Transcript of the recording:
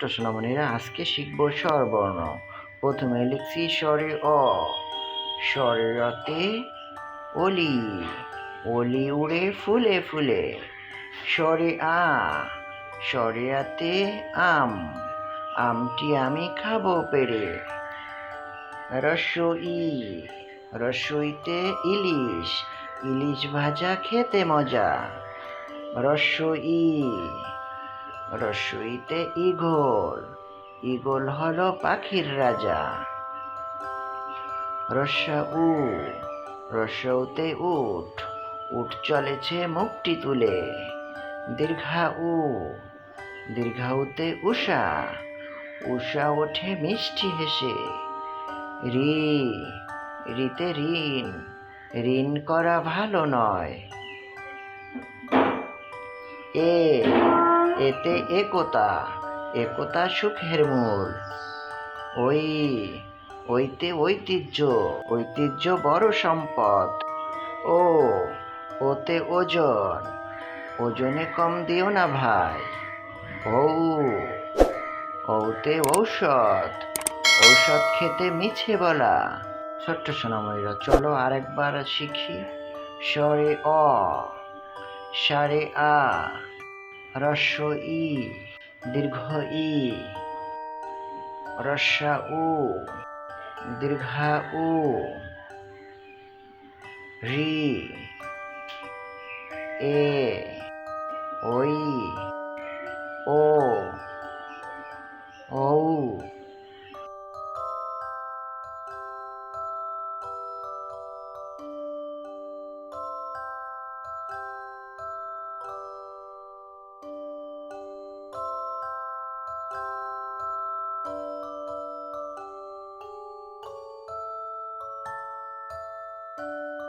ছোট্ট সোনামণিরা আজকে শিখব স্বরবর্ণ। প্রথমে লিখছি স্বরে অ। স্বরে রতে অলি। অলি উড়ে ফুলে ফুলে। স্বরে আ। স্বরে আতে আম। আমটি আমি খাব পেরে। রস্য ই রস্যইতে ইলিশ। ইলিশ ভাজা খেতে মজা। রস্য ই রস্যইতে ইগল ইগল হলো পাখির রাজা। রস্যা উ রস্যউতে উঠ। উঠ চলেছে মুখটি তুলে। দীর্ঘা উ দীর্ঘাউতে উষা। উষা ওঠে মিষ্টি হেসে। রি, রিতে ঋণ। ঋণ করা ভালো নয়। এ এতে একতা একতা সুখের মূল। ওই, ওইতে ঐতিহ্য ঐতিহ্য বড় সম্পদ। ও, ওতে ওজন, ওজনে কম দিও না ভাই। ঔ ঔতে ঔষধ ঔষধ খেতে মিছে বলা। ছোট্ট সোনাময়ীরা চলো আরেকবার শিখি। স্বরে অ, সারে আ রস্য ই দীর্ঘ ই। রস্যা উ দীর্ঘা উ। রি এ ওই ও। うん。